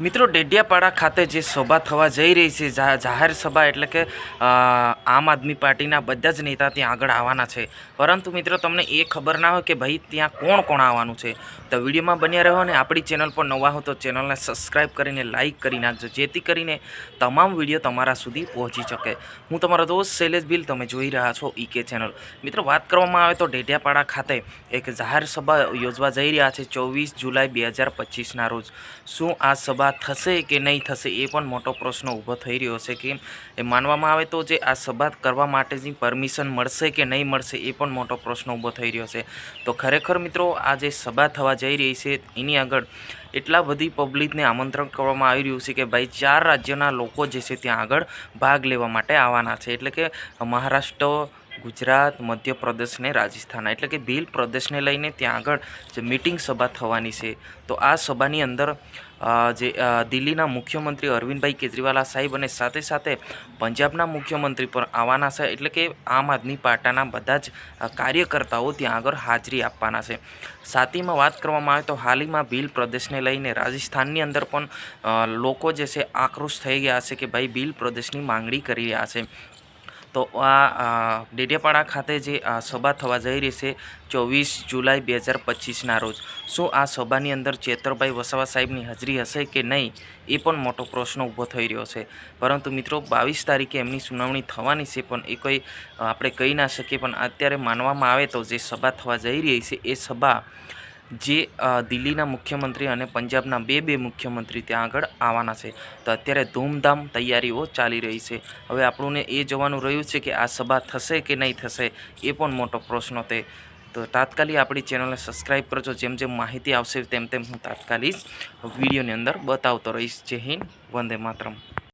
મિત્રો, ડેડિયાપાડા ખાતે જે સભા થવા જઈ રહી છે જાહેર સભા એટલે કે આમ આદમી પાર્ટીના બધા જ નેતા ત્યાં આગળ આવવાના છે. પરંતુ મિત્રો, તમને એ ખબર ના હોય કે ભાઈ ત્યાં કોણ કોણ આવવાનું છે. તો વિડીયોમાં બન્યા રહો અને આપણી ચેનલ પર નવા હો તો ચેનલને સબસ્ક્રાઈબ કરીને, લાઇક કરી નાખજો, જેથી કરીને તમામ વીડિયો તમારા સુધી પહોંચી શકે. હું તમારો દોસ્ત શૈલેષ બિલ તમે જોઈ રહ્યા છો ઈકે ચેનલ. મિત્રો, વાત કરવામાં આવે તો ડેડિયાપાડા ખાતે એક જાહેર સભા યોજવા જઈ રહ્યા છે ચોવીસ જુલાઈ બે હજાર પચીસના રોજ. શું આ સભા થશે કે નહીં થશે એ પણ મોટો પ્રશ્ન ઊભો થઈ રહ્યો છે કે એ માનવામાં આવે તો જે આ સભા કરવા માટેની પરમિશન મળશે કે નહીં મળશે એ પણ મોટો પ્રશ્ન ઊભો થઈ રહ્યો છે. તો ખરેખર મિત્રો, આ જે સભા થવા જઈ રહી છે, એની આગળ એટલા બધી પબ્લિકને આમંત્રણ કરવામાં આવી રહ્યું છે કે ભાઈ, ચાર રાજ્યના લોકો જે છે ત્યાં આગળ ભાગ લેવા માટે આવવાના છે. એટલે કે મહારાષ્ટ્ર ગુજરાત મધ્યપ્રદેશ ને રાજસ્થાન, એટલે કે ભીલ પ્રદેશને લઈને ત્યાં આગળ જે મિટિંગ સભા થવાની છે, તો આ સભાની અંદર જે દિલ્હીના મુખ્યમંત્રી અરવિંદભાઈ કેજરીવાલા સાહેબ અને સાથે સાથે પંજાબના મુખ્યમંત્રી પણ આવવાના છે, એટલે કે આમ આદમી પાર્ટીના બધા જ કાર્યકર્તાઓ ત્યાં આગળ હાજરી આપવાના છે. સાતીમાં વાત કરવામાં આવે તો હાલમાં ભીલ પ્રદેશને લઈને રાજસ્થાનની અંદર પણ લોકો જે છે આક્રોશ થઈ ગયા છે કે ભાઈ ભીલ પ્રદેશની માંગણી કરી રહ્યા છે. તો આ ડેડિયાપાડા ખાતે જે સભા થવા જઈ રહી છે ચોવીસ જુલાઈ બે હજાર પચીસના રોજ. શું આ સભાની અંદર ચેતરભાઈ વસાવા સાહેબની હાજરી હશે કે નહીં, એ પણ મોટો પ્રશ્ન ઊભો થઈ રહ્યો છે. પરંતુ મિત્રો, બાવીસ તારીખે એમની સુનાવણી થવાની છે, પણ એ કોઈ આપણે કહી ના શકીએ. પણ અત્યારે માનવામાં આવે તો જે સભા થવા જઈ રહી છે, એ સભા જે દિલ્હીના મુખ્યમંત્રી અને પંજાબના બે બે મુખ્યમંત્રી ત્યાં આગળ આવવાના છે. તો અત્યારે ધૂમધામ તૈયારીઓ ચાલી રહી છે. હવે આપણને એ જોવાનું રહ્યું છે કે આ સભા થશે કે નહીં થશે, એ પણ મોટો પ્રશ્ન તે. તો તાત્કાલિક આપણી ચેનલને સબસ્ક્રાઈબ કરજો. જેમ જેમ માહિતી આવશે તેમ તેમ હું તાત્કાલિક વિડીયોની અંદર બતાવતો રહીશ. જય હિન્દ, વંદે માતરમ.